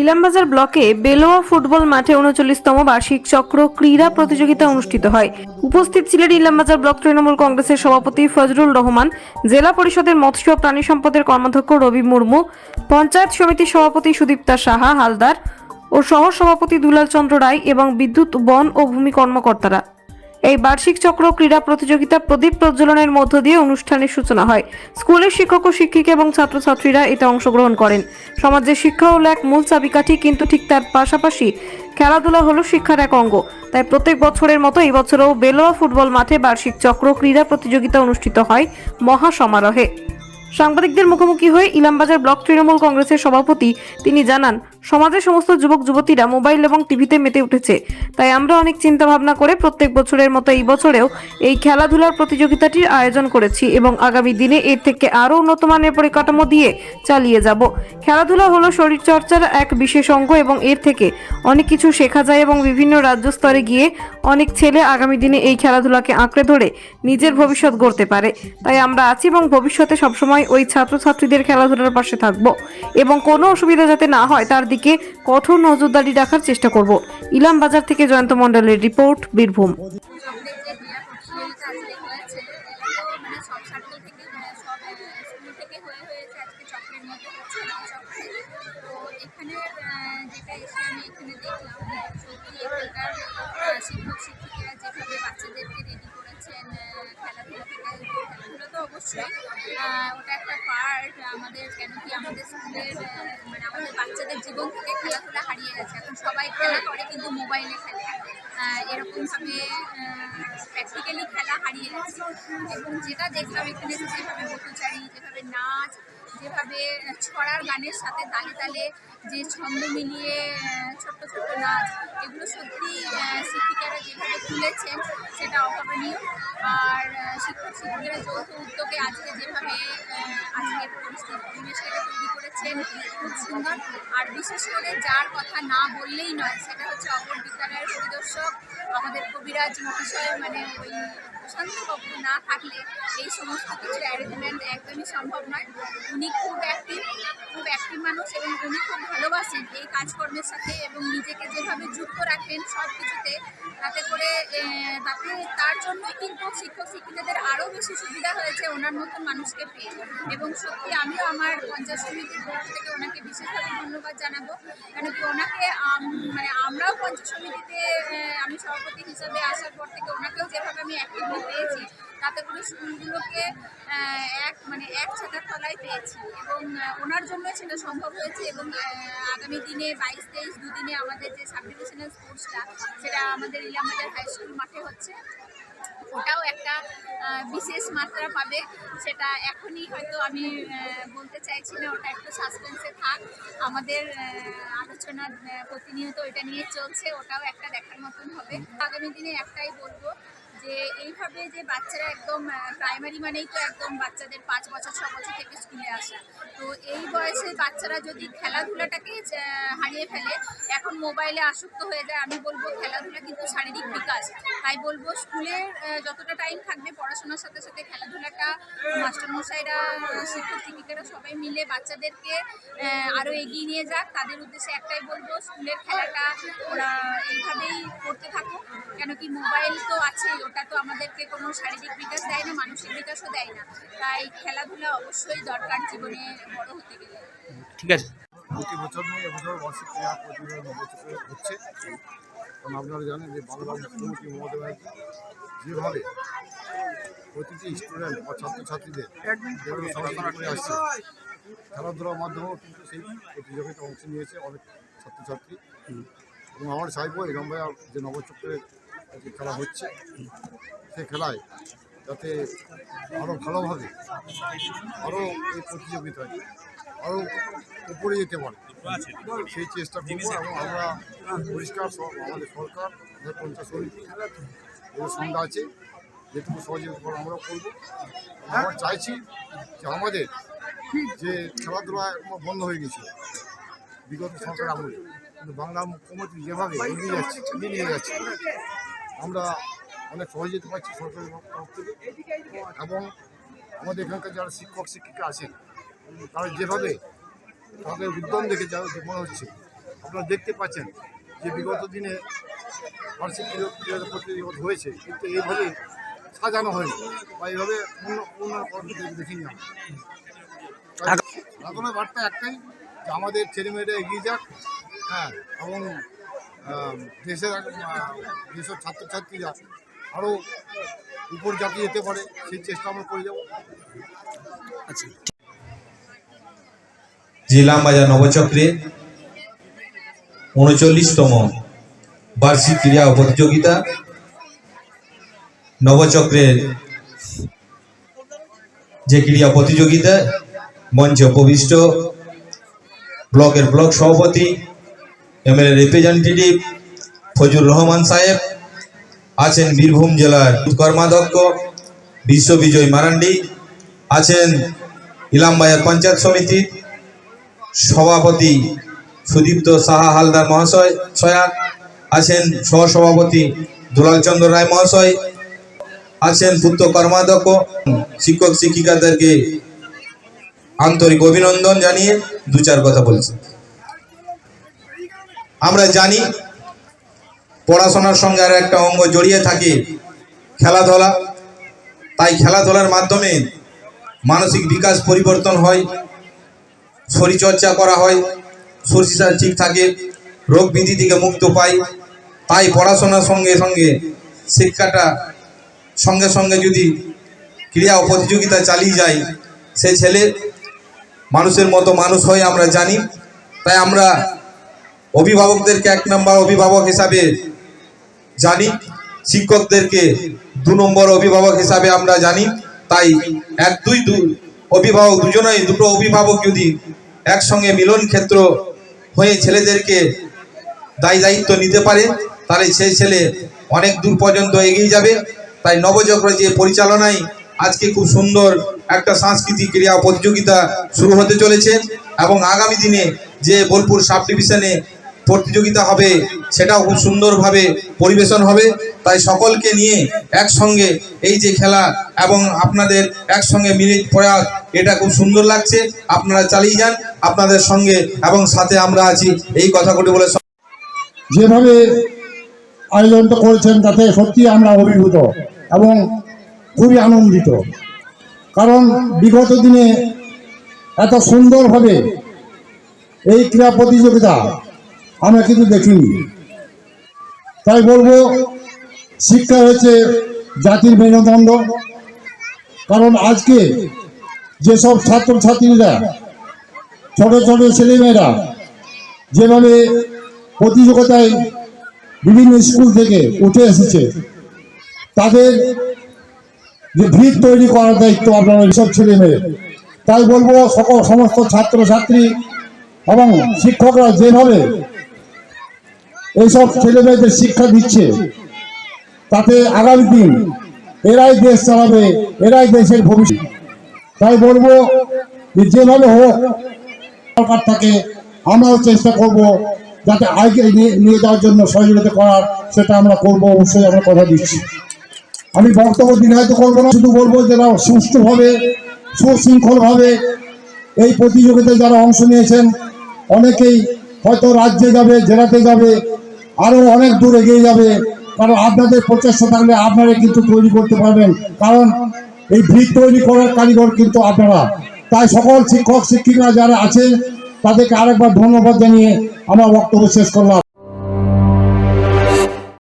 ইলামবাজার ব্লকে বেলোয়া ফুটবল মাঠে উনচল্লিশতম বার্ষিক চক্র ক্রীড়া প্রতিযোগিতা অনুষ্ঠিত হয়। উপস্থিত ছিলেন ইলামবাজার ব্লক তৃণমূল কংগ্রেসের সভাপতি ফজরুল রহমান, জেলা পরিষদের মৎস্য প্রাণী সম্পদের কর্মাধ্যক্ষ রবি মুর্মু, পঞ্চায়েত সমিতির সভাপতি সুদীপ্তা সাহা হালদার ও সহ সভাপতি দুলাল চন্দ্র রায় এবং বিদ্যুৎ, বন ও ভূমি কর্মকর্তারা। এই বার্ষিক চক্র ক্রীড়া প্রতিযোগিতা প্রদীপ প্রজ্বলনের মধ্য দিয়ে অনুষ্ঠানের সূচনা হয়। স্কুলের শিক্ষক ও শিক্ষিকা এবং ছাত্রছাত্রীরা এতে অংশগ্রহণ করেন। সমাজের শিক্ষা হলো এক মূল চাবিকাঠি, কিন্তু ঠিক তার পাশাপাশি খেলাধুলা হলো শিক্ষার এক অঙ্গ। তাই প্রত্যেক বছরের মতো এই বছরও বেলোয়া ফুটবল মাঠে বার্ষিক চক্র ক্রীড়া প্রতিযোগিতা অনুষ্ঠিত হয় মহা সমারোহে সাংবাদিকদের মুখোমুখি হয়ে ইলামবাজার ব্লক তৃণমূল কংগ্রেসের সভাপতি তিনি জানান, সমাজের সমস্ত যুবক, যুবতীরা মোবাইল এবং টিভিতে মেতে উঠেছে। তাই আমরা অনেক চিন্তা ভাবনা করে প্রত্যেক বছরের মতো এই বছরেও এই খেলাধুলার প্রতিযোগিতাটির আয়োজন করেছি এবং আগামী দিনে এর থেকে আরও উন্নত মানের পরিকাঠামো দিয়ে চালিয়ে যাব। খেলাধুলা হলো শরীরচর্চার এক বিশেষ অঙ্গ এবং এর থেকে অনেক কিছু শেখা যায় এবং বিভিন্ন রাজ্য স্তরে গিয়ে অনেক ছেলে আগামী দিনে এই খেলাধুলাকে আঁকড়ে ধরে নিজের ভবিষ্যৎ গড়তে পারে। তাই আমরা আছি এবং ভবিষ্যতে সবসময় ওই ছাত্রছাত্রীদের খেলাধুলার পাশে থাকব এবং কোনো অসুবিধা যাতে না হয় তার দিকে কঠোর নজরদারি রাখার চেষ্টা করব। ইলাম বাজার থেকে জয়ন্ত মণ্ডলের রিপোর্ট, বীরভূম। শিক্ষক যেভাবে বাচ্চাদেরকে রেডি করেছেন আহ, খেলাধুলা থেকে খেলাধুলা তো অবশ্যই ওটা একটা পার্ট আমাদের কেন কি আমাদের স্কুলের মানে আমাদের বাচ্চাদের জীবন থেকে খেলাধুলা হারিয়ে গেছে। এখন সবাই খেলা করে কিন্তু মোবাইলে খেলে। এরকমভাবে প্র্যাকটিক্যালি খেলা হারিয়ে গেছে। এবং যেটা দেখলাম এখানে যেভাবে বকুচারি যেভাবে নাচ যেভাবে ছড়ার গানের সাথে তালে তালে যে ছন্দ মিলিয়ে ছোট্ট ছোট্ট নাচ, এগুলো সত্যি শিক্ষিকারা যেভাবে তুলেছেন সেটা অভাবনীয়। আর শিক্ষক শিক্ষিকারা যৌথ উদ্যোগে আজকে যেভাবে আজকের আজকে পরিবেশটাকে তৈরি করেছেন, খুব সুন্দর। আর বিশেষ করে যার কথা না বললেই নয়, সেটা হচ্ছে অপর বিদ্যালয়ের পরিদর্শক, আমাদের কবিরাজ মহাশয় মানে ওই প্রশান্তবাবু না থাকলে এই সমস্ত কিছু অ্যারেঞ্জমেন্ট একদমই সম্ভব নয়। উনি খুব অ্যাক্টিভ খুব অ্যাক্টিভ মানুষ এবং উনি খুব ভালোবাসেন এই কাজকর্মের সাথে এবং নিজেকে যেভাবে যুক্ত রাখেন সব কিছুতে, তাতে করে তাতে তার জন্যই কিন্তু শিক্ষক শিক্ষিকাদের আরও বেশি সুবিধা হয়েছে ওনার মতন মানুষকে পেয়ে। এবং সত্যি আমিও আমার পঞ্চাশ সমিতির পক্ষ থেকে ওনাকে বিশেষভাবে ধন্যবাদ জানাব। কেন কি ওনাকে মানে আমরাও পঞ্চাশ সমিতিতে আমি সভাপতি হিসাবে আসার পর থেকে ওনাকেও যেভাবে আমি অ্যাক্টিভলি পেয়েছি। তাতে করে স্কুলগুলোকে এক মানে এক ছাতার তলায় পেয়েছি এবং ওনার জন্য সেটা সম্ভব হয়েছে এবং আগামী দিনে বাইশ, তেইশ দুদিনে আমাদের যে সাব ডিভিশনাল স্পোর্টসটা সেটা আমাদের ইলামবাজার হাই স্কুল মাঠে হচ্ছে। ওটাও একটা বিশেষ মাত্রা পাবে। সেটা এখনই হয়তো আমি বলতে চাইছি না, ওটা একটু সাসপেন্সে থাক। আমাদের আলোচনা প্রতিনিয়ত এটা নিয়ে চলছে, ওটাও একটা দেখার মতন হবে। আগামী দিনে একটাই বলব যে এইভাবে যে বাচ্চারা একদম প্রাইমারি মানেই তো একদম বাচ্চাদের পাঁচ বছর, ছ বছর থেকে স্কুলে আসা। তো এই বয়সে বাচ্চারা যদি খেলাধুলাটাকে হারিয়ে ফেলে, এখন মোবাইলে আসক্ত হয়ে যায়, আমি বলব খেলাধুলা কিন্তু শারীরিক বিকাশ। তাই বলব স্কুলের যতটা টাইম থাকবে পড়াশোনার সাথে সাথে খেলাধুলাটা, মাস্টারমশাইরা, শিক্ষক শিক্ষিকারা সবাই মিলে বাচ্চাদেরকে আরও এগিয়ে নিয়ে যাক। তাদের উদ্দেশ্যে একটাই বলব স্কুলের খেলাটা ওরা এইভাবেই করতে থাকুক। কেন কি মোবাইল তো আছেই ওটা তো আমাদেরকে কোনো শারীরিক বিকাশ দেয় না মানসিক বিকাশও দেয় না। তাই খেলাধুলা অবশ্যই দরকার জীবনে বড় হতে গেলে। ঠিক আছে। প্রতি বছর নিয়ে এবছর বার্ষিক ক্রীড়া প্রতিযোগিতা নবচক্রে হচ্ছে। কারণ আপনারা জানেন যে বাংলার মুখ্যমন্ত্রী মমতা ব্যানার্জি যেভাবে প্রতিটি স্টুডেন্ট বা ছাত্রছাত্রীদের সচেতন করে আসছে খেলাধুলার মাধ্যমেও কিন্তু সেই প্রতিযোগিতা অংশ নিয়েছে অনেক ছাত্রছাত্রী। এবং আমার চাইব এরম ভাই যে নবচক্রের যে খেলা হচ্ছে, সেই খেলায় যাতে আরও ভালোভাবে আরও এই প্রতিযোগিতায় আরও উপরে যেতে পারে। সেই চেষ্টা করব এবং আমরা পরিষ্কার আমাদের সরকার, আমাদের সমিতি, এদের সঙ্গে আছে, যেটুকু সহযোগিতা আমরা করব। আমরা চাইছি যে আমাদের যে খেলাধুলা বন্ধ হয়ে গেছে, বিগত সরকার আমলে, কিন্তু বাংলা মুখ্যমন্ত্রী যেভাবে এগিয়ে যাচ্ছে এগিয়ে যাচ্ছে আমরা অনেক সহযোগিতা পাচ্ছি সরকারের তরফ থেকে। এবং আমাদের এখানকার যারা শিক্ষক শিক্ষিকা আছেন তারা যেভাবে তাদের উদ্যম দেখে যা মনে হচ্ছে আপনারা দেখতে পাচ্ছেন যে বিগত দিনে বার্ষিক ক্রীড়া প্রতিযোগিতা হয়েছে কিন্তু এইভাবে সাজানো হয়নি বা এইভাবে কর্মসূচি দেখিনি আমরা আগামী বার্তা একটাই যে আমাদের ছেলেমেয়েরা এগিয়ে যাক হ্যাঁ এবং দেশের যেসব ছাত্রছাত্রীরা আরও উপর জাতি যেতে পারে, সেই চেষ্টা আমরা করে যাব। জেলা বাজার নবচক্রে উনচল্লিশতম বার্ষিক ক্রীড়া প্রতিযোগিতা নবচক্রের যে ক্রীড়া প্রতিযোগিতা, মঞ্চে উপবিষ্ট, ব্লকের ব্লক সভাপতি এমএলএ রিপ্রেজেন্টেটিভ ফজুর রহমান সাহেব, আছেন বীরভূম জেলার কর্মাধ্যক্ষ বিশ্ববিজয় মারান্ডি, আছেন ইলামবাজার পঞ্চায়েত সমিতি সভাপতি সুদীপ্ত সাহা হালদার মহাশয়, ছয়া, আছেন সহসভাপতি দুলালচন্দ্র রায় মহাশয়, আছেন পুত্র কর্মাধ্যক্ষ, শিক্ষক, শিক্ষিকাদেরকে আন্তরিক অভিনন্দন জানিয়ে দু চার কথা বলছি। আমরা জানি পড়াশোনার সঙ্গে আর একটা অঙ্গ জড়িয়ে থাকে খেলাধুলা। তাই খেলাধুলার মাধ্যমে মানসিক বিকাশ পরিবর্তন হয়, শরীরচর্চা করা হয় শরীর ঠিক থাকে রোগ বিধি থেকে মুক্ত পাই। তাই পড়াশোনার সঙ্গে সঙ্গে শিক্ষাটা সঙ্গে সঙ্গে যদি ক্রিয়া ও প্রতিযোগিতা চালিয়ে যায়, সে ছেলে মানুষের মতো মানুষ হয় আমরা জানি। তাই আমরা অভিভাবকদেরকে এক নম্বর অভিভাবক হিসাবে জানি, শিক্ষকদেরকে দু নম্বর অভিভাবক হিসাবে আমরা জানি, তাই এক, দুই, দু অভিভাবক দুজনেই, দুটো অভিভাবক যদি একসঙ্গে মিলন ক্ষেত্র হয়ে ছেলেদেরকে দায়ী দায়িত্ব নিতে পারে, তাহলে সেই ছেলে অনেক দূর পর্যন্ত এগিয়ে যাবে। তাই নবচক্র যে পরিচালনায় আজকে খুব সুন্দর একটা সাংস্কৃতিক ক্রীড়া প্রতিযোগিতা শুরু হতে চলেছে এবং আগামী দিনে যে বোলপুর সাব ডিভিশনে প্রতিযোগিতা হবে, সেটাও খুব সুন্দরভাবে পরিবেশন হবে। তাই সকলকে নিয়ে একসঙ্গে এই যে খেলা এবং আপনাদের একসঙ্গে মিলিত প্রয়াস, এটা খুব সুন্দর লাগছে। আপনারা চালিয়ে যান, আপনাদের সঙ্গে এবং সাথে আমরা আছি। এই কথাগুলি বলে যেভাবে আয়োজনটা করেছেন, তাতে সত্যি আমরা অভিভূত এবং খুবই আনন্দিত। কারণ বিগত দিনে এত সুন্দরভাবে এই ক্রীড়া প্রতিযোগিতা আমরা কিন্তু দেখিনি। তাই বলব, শিক্ষা হচ্ছে জাতির মেরুদণ্ড। কারণ আজকে যেসব ছাত্রছাত্রীরা, ছোট ছোট ছেলেমেয়েরা যেভাবে প্রতিযোগিতায় বিভিন্ন স্কুল থেকে উঠে এসেছে, তাদের যে ভিড় তৈরি করার দায়িত্ব আপনার সব ছেলে মেয়ে তাই বলব, সকল সমস্ত ছাত্রছাত্রী এবং শিক্ষকরা যেভাবে এইসব ছেলে মেয়েদের শিক্ষা দিচ্ছে, তাতে আগামী দিন এরাই দেশ চালাবে, এরাই দেশের ভবিষ্যৎ। তাই বলব যে যেভাবে হোক, সরকার থাকে আমরাও চেষ্টা করব যাতে আগে নিয়ে নিয়ে যাওয়ার জন্য সহযোগিতা করার, সেটা আমরা করব, অবশ্যই আমরা কথা দিচ্ছি। আমি বক্তব্য দীর্ঘায়িত করব না, শুধু বলব যারা সুষ্ঠুভাবে, সুশৃঙ্খলভাবে এই প্রতিযোগিতায় যারা অংশ নিয়েছেন অনেকেই হয়তো রাজ্যে যাবে, জেলাতে যাবে আরও অনেক দূর এগিয়ে যাবে। কারণ আপনাদের প্রচেষ্টা থাকলে আপনারা কিন্তু তৈরি করতে পারবেন। কারণ এই ভিড় তৈরি করার কারিগর কিন্তু আপনারা। তাই সকল শিক্ষক, শিক্ষিকা যারা আছেন, তাদেরকে আরেকবার ধন্যবাদ জানিয়ে আমার বক্তব্য শেষ করলাম।